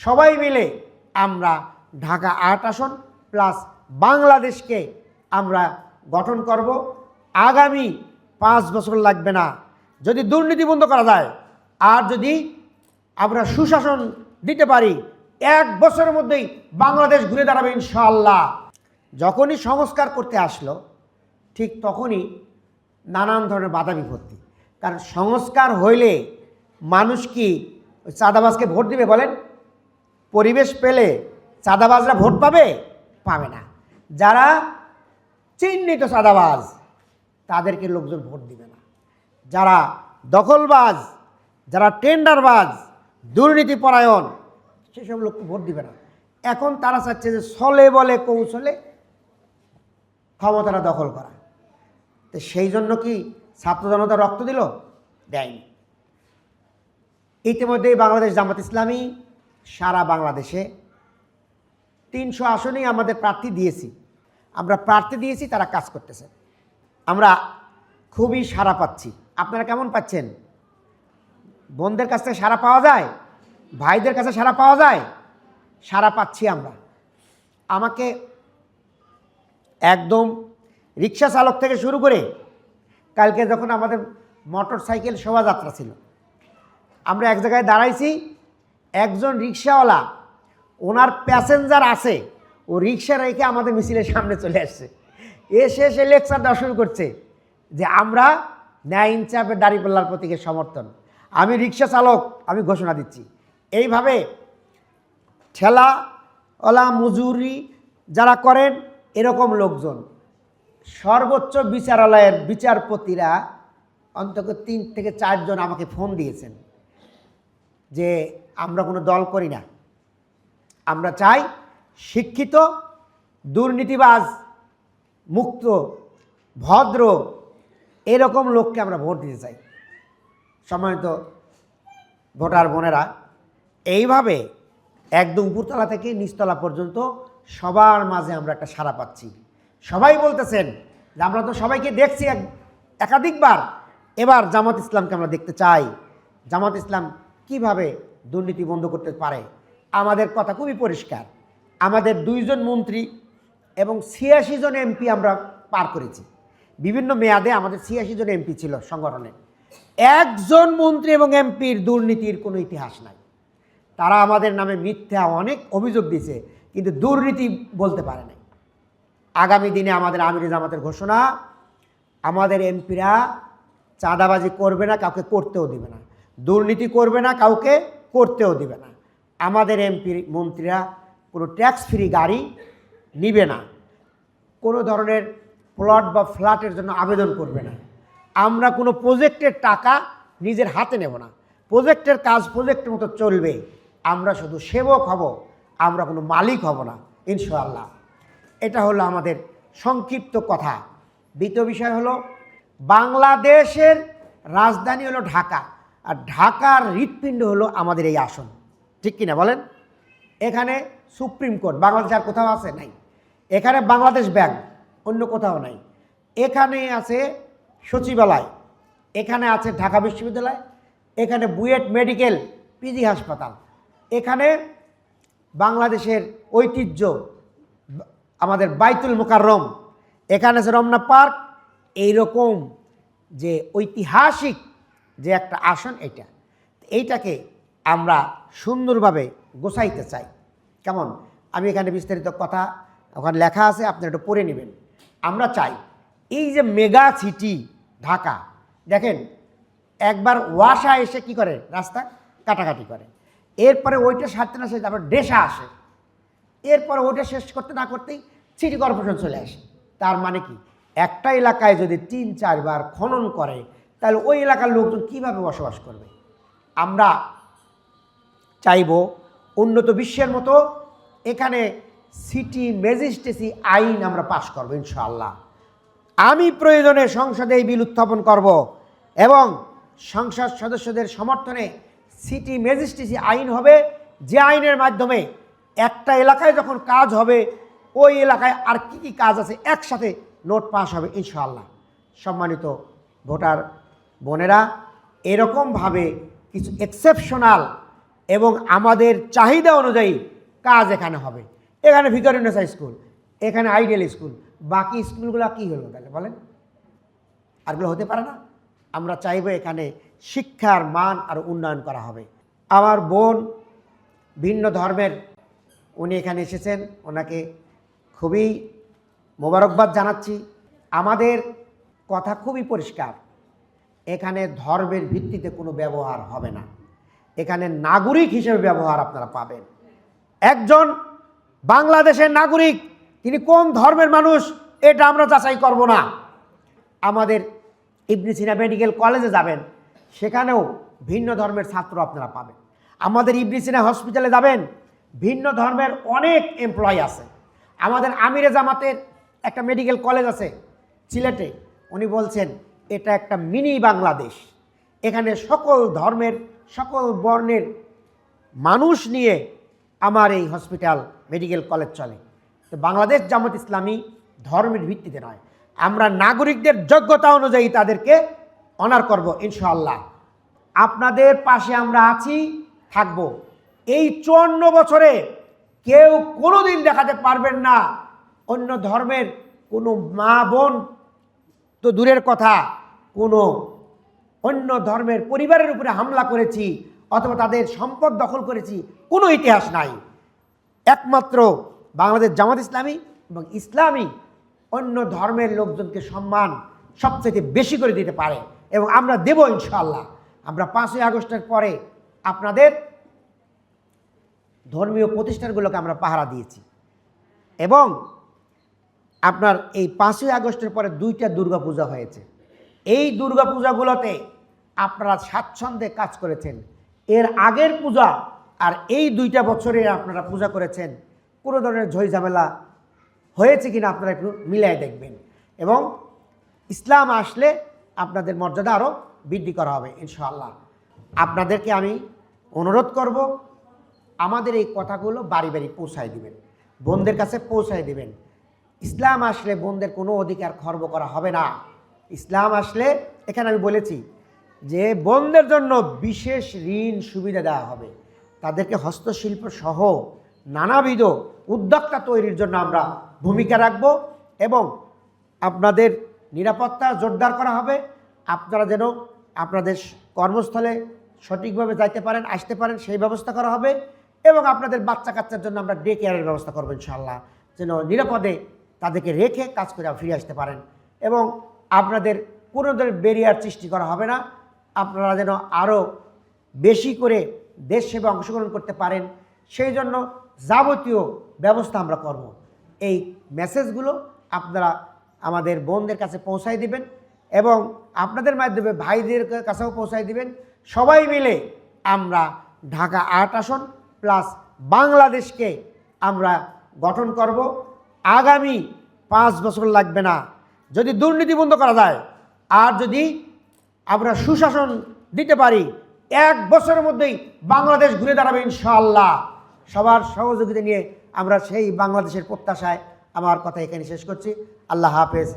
সবাই মিলে আমরা ঢাকা আট আসন প্লাস বাংলাদেশকে আমরা গঠন করব। আগামী পাঁচ বছর লাগবে না। যদি দুর্নীতি বন্ধ করা যায়, আর যদি আমরা সুশাসন দিতে পারি, এক বছরের মধ্যেই বাংলাদেশ ঘুরে দাঁড়াবে ইনশাআল্লাহ। যখনই সংস্কার করতে আসলো, ঠিক তখনই নানান ধরনের বাধা বিপত্তি। কারণ সংস্কার হইলে মানুষ কি চাঁদাবাজকে ভোট দিবে বলেন? পরিবেশ পেলে চাঁদাবাজরা ভোট পাবে? পাবে না। যারা চিহ্নিত চাঁদাবাজ, তাদেরকে লোকজন ভোট দিবে না। যারা দখলবাজ, যারা টেন্ডারবাজ, দুর্নীতি পরায়ণ, সেসব লোককে ভোট দিবে না। এখন তারা চাচ্ছে যে ছলে বলে কৌশলে ক্ষমতাটা দখল করা। তো সেই জন্য কি ছাত্র জনতা রক্ত দিল? দেয়নি। ইতিমধ্যেই বাংলাদেশ জামাত ইসলামী সারা বাংলাদেশে। তিনশো আসনেই আমাদের প্রার্থী দিয়েছি। আমরা প্রার্থী দিয়েছি, তারা কাজ করতেছে। আমরা খুবই সাড়া পাচ্ছি। আপনারা কেমন পাচ্ছেন? বোনদের কাছ থেকে সাড়া পাওয়া যায়? ভাইদের কাছে সাড়া পাওয়া যায়? সাড়া পাচ্ছি আমরা। আমাকে একদম রিক্সা চালক থেকে শুরু করে কালকে যখন আমাদের মোটর সাইকেল শোভাযাত্রা ছিল, আমরা এক জায়গায় দাঁড়াইছি একজন রিক্সাওয়ালা, ওনার প্যাসেঞ্জার আছে, ও রিক্সা রেখে আমাদের মিছিলের সামনে চলে আসছে। এসে এসে লেকচার দেওয়া শুরু করছে যে আমরা ন্যায় ইনসাফের দাঁড়িপাল্লার প্রতীকের সমর্থন। আমি রিক্সা চালক, আমি ঘোষণা দিচ্ছি। এইভাবে ঠেলাওয়ালা, মজুরি যারা করেন, এরকম লোকজন। সর্বোচ্চ বিচারালয়ের বিচারপতিরা অন্তত তিন থেকে চারজন আমাকে ফোন দিয়েছেন যে আমরা কোনো দল করি না। আমরা চাই শিক্ষিত, দুর্নীতিবাজ, মুক্ত, ভদ্র এরকম লোককে আমরা ভোট দিতে চাই। সম্মানিত ভোটার বোনেরা, এইভাবে একদম উপরতলা থেকে নিচতলা পর্যন্ত সবার মাঝে আমরা একটা সাড়া পাচ্ছি। সবাই বলতেছেন যে আমরা তো সবাইকে দেখছি এক একাধিকবার। এবার জামাত ইসলামকে আমরা দেখতে চাই। জামাত ইসলাম কীভাবে দুর্নীতি বন্ধ করতে পারে। আমাদের কথা খুবই পরিষ্কার। আমাদের দুইজন মন্ত্রী এবং ছিয়াশি জন এমপি আমরা পার করেছি। বিভিন্ন মেয়াদে আমাদের ছিয়াশি জন এমপি ছিল সংগঠনে। একজন মন্ত্রী এবং এমপির দুর্নীতির কোনো ইতিহাস নাই। তারা আমাদের নামে মিথ্যা অনেক অভিযোগ দিয়েছে, কিন্তু দুর্নীতি বলতে পারে নাই। আগামী দিনে আমাদের আমির জামাতের ঘোষণা, আমাদের এমপিরা চাঁদাবাজি করবে না, কাউকে করতেও দিবে না। দুর্নীতি করবে না কাউকে করতেও দিবে না। আমাদের এমপি মন্ত্রীরা কোনো ট্যাক্স ফ্রি গাড়ি নিবে না। কোনো ধরনের প্লট বা ফ্ল্যাটের জন্য আবেদন করবে না। আমরা কোনো প্রজেক্টের টাকা নিজের হাতে নেব না। প্রজেক্টের কাজ প্রজেক্টের মতো চলবে। আমরা শুধু সেবক হব, আমরা কোনো মালিক হব না, ইনশাআল্লাহ। এটা হলো আমাদের সংক্ষিপ্ত কথা। দ্বিতীয় বিষয় হলো, বাংলাদেশের রাজধানী হলো ঢাকা। আর ঢাকার হৃৎপিণ্ড হলো আমাদের এই আসন। ঠিক কিনা বলেন? এখানে সুপ্রিম কোর্ট, বাংলাদেশ আর কোথাও আছে? নাই। এখানে বাংলাদেশ ব্যাংক, অন্য কোথাও নাই। এখানে আছে সচিবালয়, এখানে আছে ঢাকা বিশ্ববিদ্যালয়, এখানে বুয়েট মেডিকেল, পিজি হাসপাতাল। এখানে বাংলাদেশের ঐতিহ্য, আমাদের বাইতুল মোকাররম, এখানে আছে রমনা পার্ক। এইরকম যে ঐতিহাসিক যে একটা আসন এটা। এইটাকে আমরা সুন্দরভাবে গোছাইতে চাই। কেমন? আমি এখানে বিস্তারিত কথা ওখানে লেখা আছে আপনারা একটু পড়ে নেবেন। আমরা চাই এই যে মেগা সিটি ঢাকা, দেখেন, একবার ওয়াসা এসে কি করে? রাস্তা কাটাকাটি করে। এরপরে ওইটা সারতে না সারতে তারপর ডেসা আসে। এরপরে ওইটা শেষ করতে না করতেই সিটি কর্পোরেশন চলে আসে। তার মানে কি? একটা এলাকায় যদি তিন চারবার খনন করে তাহলে ওই এলাকার লোকজন কীভাবে বসবাস করবে? আমরা চাইব উন্নত বিশ্বের মতো এখানে সিটি ম্যাজিস্ট্রেসি আইন আমরা পাশ করব, ইনশাআল্লাহ। আমি প্রয়োজনে সংসদে এই বিল উত্থাপন করব এবং সংসদ সদস্যদের সমর্থনে সিটি ম্যাজিস্ট্রেসি আইন হবে। যে আইনের মাধ্যমে একটা এলাকায় যখন কাজ হবে, ওই এলাকায় আর কি কি কাজ আছে একসাথে নোট পাস হবে, ইনশাআল্লাহ। সম্মানিত ভোটার বোনেরা, এরকমভাবে কিছু এক্সেপশনাল এবং আমাদের চাহিদা অনুযায়ী কাজ এখানে হবে। এখানে ভিকারুন্নেসা স্কুল এখানে আইডিয়াল স্কুল বাকি স্কুলগুলো কী হলো তাহলে বলেন? আরগুলো হতে পারে না। আমরা চাইব এখানে শিক্ষার মান আর উন্নয়ন করা হবে। আমার বোন ভিন্ন ধর্মের, উনি এখানে এসেছেন, ওনাকে খুবই মোবারকবাদ জানাচ্ছি। আমাদের কথা খুবই পরিষ্কার। এখানে ধর্মের ভিত্তিতে কোনো ব্যবহার হবে না। এখানে নাগরিক হিসেবে ব্যবহার আপনারা পাবেন। একজন বাংলাদেশের নাগরিক, তিনি কোন ধর্মের মানুষ, এটা আমরা যাচাই করব না। আমাদের ইবনে সিনা মেডিকেল কলেজে যাবেন, সেখানেও ভিন্ন ধর্মের ছাত্র আপনারা পাবেন। আমাদের ইবনে সিনা হসপিটালে যাবেন, ভিন্ন ধর্মের অনেক এমপ্লয় আছে। আমাদের আমিরে জামাতের একটা মেডিকেল কলেজ আছে সিলেটে উনি বলছেন এটা একটা মিনি বাংলাদেশ। এখানে সকল ধর্মের, সকল বর্ণের মানুষ নিয়ে আমার এই হসপিটাল, মেডিকেল কলেজ চলে। তো বাংলাদেশ জামাত ইসলামী ধর্মের ভিত্তিতে নয়। আমরা নাগরিকদের যোগ্যতা অনুযায়ী তাদেরকে অনার করব, ইনশাআল্লাহ। আপনাদের পাশে আমরা আছি, থাকব। এই চুয়ান্ন বছরে কেউ কোনো দিন দেখাতে পারবেন না অন্য ধর্মের কোনো মা বোন তো দূরের কথা, কোনো অন্য ধর্মের পরিবারের উপরে হামলা করেছি অথবা তাদের সম্পদ দখল করেছি, কোনো ইতিহাস নাই। একমাত্র বাংলাদেশ জামাত ইসলামী এবং ইসলামী অন্য ধর্মের লোকজনকে সম্মান সবচেয়ে বেশি করে দিতে পারে এবং আমরা দেব ইনশাল্লাহ আমরা পাঁচই আগস্টের পরে আপনাদের ধর্মীয় প্রতিষ্ঠানগুলোকে আমরা পাহারা দিয়েছি। এবং আপনার এই পাঁচই আগস্টের পরে দুইটা দুর্গাপূজা হয়েছে। এই দুর্গাপূজাগুলোতে আপনারা স্বাচ্ছন্দ্যে কাজ করেছেন। এর আগের পূজা আর এই দুইটা বছরে আপনারা পূজা করেছেন। কোনো ধরনের ঝামেলা হয়েছে কিনা আপনারা একটু মিলাই দেখবেন। এবং ইসলাম আসলে আপনাদের মর্যাদা আরও বৃদ্ধি করা হবে, ইনশাআল্লাহ। আপনাদেরকে আমি অনুরোধ করব, আমাদের এই কথাগুলো বাড়ি বাড়ি পৌঁছায় দিবেন। বোনদের কাছে পৌঁছায় দিবেন। ইসলাম আসলে বোনদের কোনো অধিকার খর্ব করা হবে না। ইসলাম আসলে, এখানে আমি বলেছি যে বোনদের জন্য বিশেষ ঋণ সুবিধা দেওয়া হবে। তাদেরকে হস্তশিল্প সহ নানাবিধ উদ্যোক্তা তৈরির জন্য আমরা ভূমিকা রাখব এবং আপনাদের নিরাপত্তা জোরদার করা হবে। আপনারা যেন আপনাদের কর্মস্থলে সঠিকভাবে যাইতে পারেন, আসতে পারেন, সেই ব্যবস্থা করা হবে এবং আপনাদের বাচ্চা কাচ্চার জন্য আমরা ডে কেয়ারের ব্যবস্থা করব ইনশাআল্লাহ। যেন নিরাপদে তাদেরকে রেখে কাজ করে ফিরে আসতে পারেন। এবং আপনাদের কোনো ধরনের ব্যারিয়ার সৃষ্টি করা হবে না। আপনারা যেন আরও বেশি করে দেশ সেবা অংশগ্রহণ করতে পারেন। সেই জন্য যাবতীয় ব্যবস্থা আমরা করব। এই মেসেজগুলো আপনারা আমাদের বোনদের কাছে পৌঁছায় দিবেন এবং আপনাদের মাধ্যমে ভাইদের কাছেও পৌঁছায় দিবেন। সবাই মিলে আমরা ঢাকা আট আসন প্লাস বাংলাদেশকে আমরা গঠন করব। আগামী পাঁচ বছর লাগবে না। যদি দুর্নীতি বন্ধ করা যায়, আর যদি আমরা সুশাসন দিতে পারি, এক বছরের মধ্যেই বাংলাদেশ ঘুরে দাঁড়াবে ইনশাল্লাহ সবার সহযোগিতা নিয়ে আমরা সেই বাংলাদেশের প্রত্যাশায় আমার কথা এখানে শেষ করছি। আল্লাহ হাফেজ।